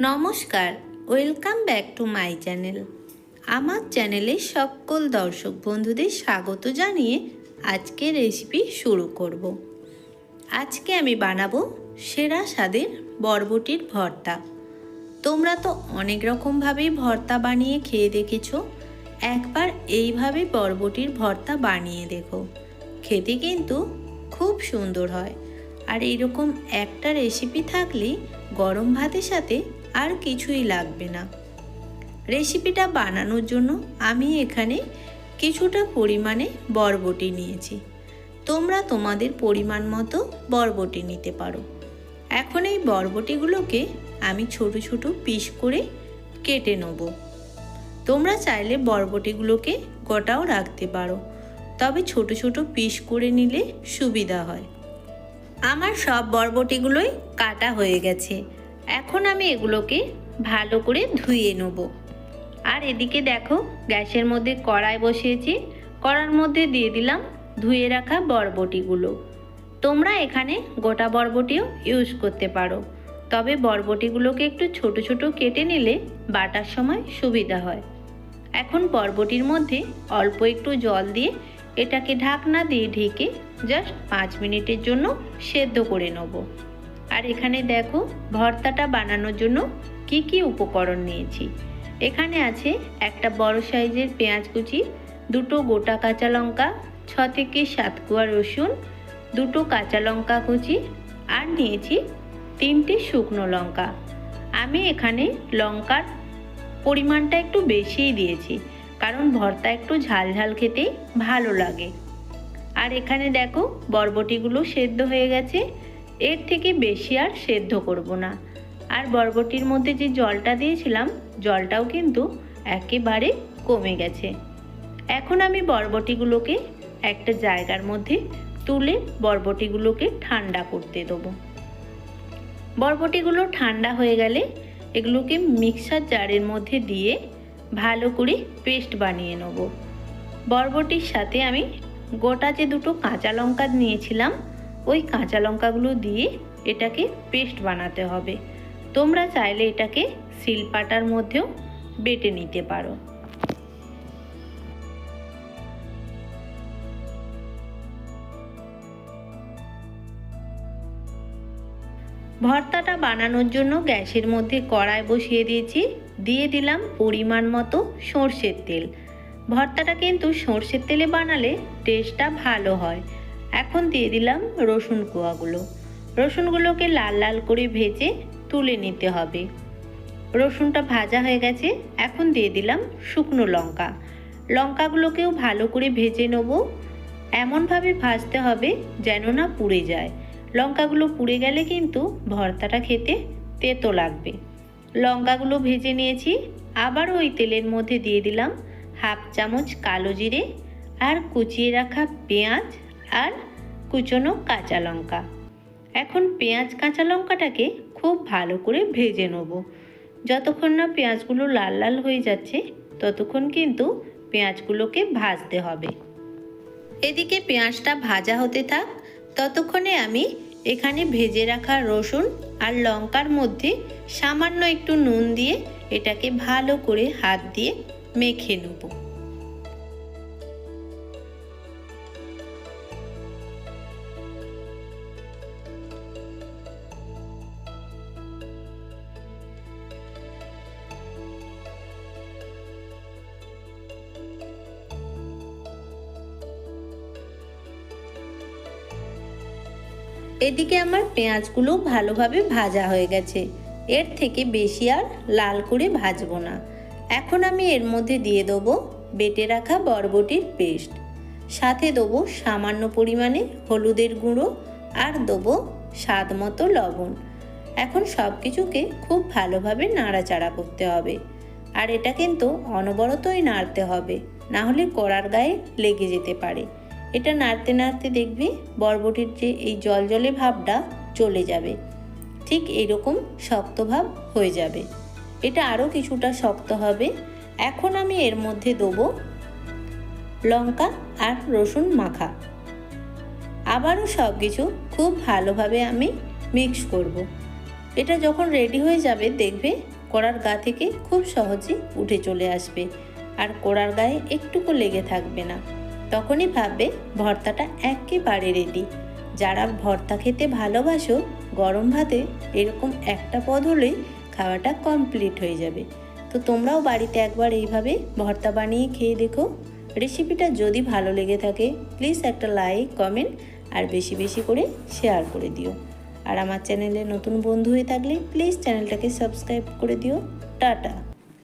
নমস্কার, welcome back to my channel. আমার চ্যানেলে সকল দর্শক বন্ধুদের স্বাগত জানিয়ে আজকে রেসিপি শুরু করব। আজকে আমি বানাবো সেরা স্বাদের বরবটির ভর্তা। তোমরা তো অনেক রকমভাবেই ভর্তা বানিয়ে খেয়ে দেখেছ। একবার এইভাবে বরবটির ভর্তা বানিয়ে দেখো। খেতে কিন্তু খুব সুন্দর হয়। আর এইরকম একটা রেসিপি থাকলেই গরম ভাতের সাথে আর কিছুই লাগবে না। রেসিপিটা বানানোর জন্য আমি এখানে কিছুটা পরিমাণে বরবটি নিয়েছি। তোমরা তোমাদের পরিমাণ মতো বরবটি নিতে পারো। এখন এই বরবটিগুলোকে আমি ছোট ছোট পিস করে কেটে নেব। তোমরা চাইলে বরবটিগুলোকে গোটাও রাখতে পারো, তবে ছোট ছোট পিস করে নিলে সুবিধা হয়। আমার সব বরবটিগুলোই কাটা হয়ে গেছে। এখন আমি এগুলোকে ভালো করে ধুয়ে নেব। আর এদিকে দেখো, গ্যাসের মধ্যে কড়াই বসিয়েছি। কড়ার মধ্যে দিয়ে দিলাম ধুয়ে রাখা বরবটিগুলো। তোমরা এখানে গোটা বরবটিও ইউজ করতে পারো। তবে বরবটিগুলোকে একটু ছোট ছোট কেটে নিলে বাটার সময় সুবিধা হয়। এখন বরবটির মধ্যে অল্প একটু জল দিয়ে এটাকে ঢাকনা দিয়ে ঢেকে জাস্ট পাঁচ মিনিটের জন্য সেদ্ধ করে নেব। আর এখানে দেখো ভর্তাটা বানানোর জন্য কি কি উপকরণ নিয়েছি। এখানে আছে একটা বড় সাইজের পেঁয়াজ কুচি, দুটো গোটা কাঁচা লঙ্কা, ছ থেকে সাত কুয়া রসুন, দুটো কাঁচা লঙ্কা কুচি আর নিয়েছি তিনটে শুকনো লঙ্কা। আমি এখানে লঙ্কার পরিমাণটা একটু বেশিই দিয়েছি, কারণ ভর্তা একটু ঝাল ঝাল খেতেই ভালো লাগে। আর এখানে দেখো বরবটিগুলো সেদ্ধ হয়ে গেছে এর থেকে বেশি আর সেদ্ধ করব না। আর বরবটির মধ্যে যে জলটা দিয়েছিলাম, জলটাও কিন্তু একেবারে কমে গেছে। এখন আমি বরবটিগুলোকে একটা জায়গার মধ্যে তুলে বরবটিগুলোকে ঠান্ডা করতে দেবো। বরবটিগুলো ঠান্ডা হয়ে গেলে এগুলোকে মিক্সার জারের মধ্যে দিয়ে ভালো করে পেস্ট বানিয়ে নেব। বরবটির সাথে আমি গোটা যে দুটো কাঁচা লঙ্কা নিয়েছিলাম ওই কাঁচা লঙ্কাগুলো দিয়ে এটাকে পেস্ট বানাতে হবে। তোমরা চাইলে এটাকে শিলপাটার মধ্যেও বেটে নিতে পারো। ভর্তাটা বানানোর জন্য গ্যাসের মধ্যে কড়াই বসিয়ে দিয়েছি। দিয়ে দিলাম পরিমাণ মতো সর্ষের তেল। ভর্তাটা কিন্তু সর্ষের তেলে বানালে টেস্টটা ভালো হয়। এখন দিয়ে দিলাম রসুন কোয়াগুলো। রসুনগুলোকে লাল লাল করে ভেজে তুলে নিতে হবে। রসুনটা ভাজা হয়ে গেছে, এখন দিয়ে দিলাম শুকনো লঙ্কা। লঙ্কাগুলোকেও ভালো করে ভেজে নেব। এমনভাবে ভাজতে হবে যেন না পুড়ে যায়। লঙ্কাগুলো পুড়ে গেলে কিন্তু ভর্তাটা খেতে তেতো লাগবে। লঙ্কাগুলো ভেজে নিয়েছি। আবার ওই তেলের মধ্যে দিয়ে দিলাম হাফ চামচ কালো জিরে আর কুচিয়ে রাখা পেঁয়াজ আর কুচনো কাঁচা লঙ্কা। এখন পেঁয়াজ কাঁচা লঙ্কাটাকে খুব ভালো করে ভেজে নেব। যতক্ষণ না পেঁয়াজগুলো লাল লাল হয়ে যাচ্ছে, ততক্ষণ কিন্তু পেঁয়াজগুলোকে ভাজতে হবে। এদিকে পেঁয়াজটা ভাজা হতে থাক, ততক্ষণে আমি এখানে ভেজে রাখা রসুন আর লঙ্কার মধ্যে সামান্য একটু নুন দিয়ে এটাকে ভালো করে হাত দিয়ে মেখে নেব। এদিকে আমার পেঁয়াজগুলো ভালোভাবে ভাজা হয়ে গেছে। এর থেকে বেশি আর লাল করে ভাজবো না। এখন আমি এর মধ্যে দিয়ে দেবো বেটে রাখা বরবটির পেস্ট। সাথে দেবো সামান্য পরিমাণে হলুদের গুঁড়ো আর দেবো স্বাদ মতো লবণ। এখন সব কিছুকে খুব ভালোভাবে নাড়াচাড়া করতে হবে। আর এটা কিন্তু অনবরতই নাড়তে হবে না হলে কড়ার গায়ে লেগে যেতে পারে। এটা নাড়তে নাড়তে দেখবে বরবটির যে এই জল জলে ভাবটা চলে যাবে। ঠিক এরকম শক্ত ভাব হয়ে যাবে। এটা আরও কিছুটা শক্ত হবে। এখন আমি এর মধ্যে দেবো লঙ্কা আর রসুন মাখা। আবারও সব কিছু খুব ভালোভাবে আমি মিক্স করব। এটা যখন রেডি হয়ে যাবে দেখবে কড়ার গা থেকে খুব সহজে উঠে চলে আসবে। আর কড়ার গায়ে একটুকু লেগে থাকবে না। তখনই ভাববে ভর্তাটা একেবারে রেডি যারা ভর্তা খেতে ভালোবাসো, গরম ভাতে এরকম একটা পদ হলেই খাওয়াটা কমপ্লিট হয়ে যাবে। তো তোমরাও বাড়িতে একবার এইভাবে ভর্তা বানিয়ে খেয়ে দেখো। রেসিপিটা যদি ভালো লেগে থাকে প্লিজ একটা লাইক কমেন্ট আর বেশি বেশি করে শেয়ার করে দিও। আর আমার চ্যানেলে নতুন বন্ধু হয়ে থাকলে প্লিজ চ্যানেলটাকে সাবস্ক্রাইব করে দিও। টাটা।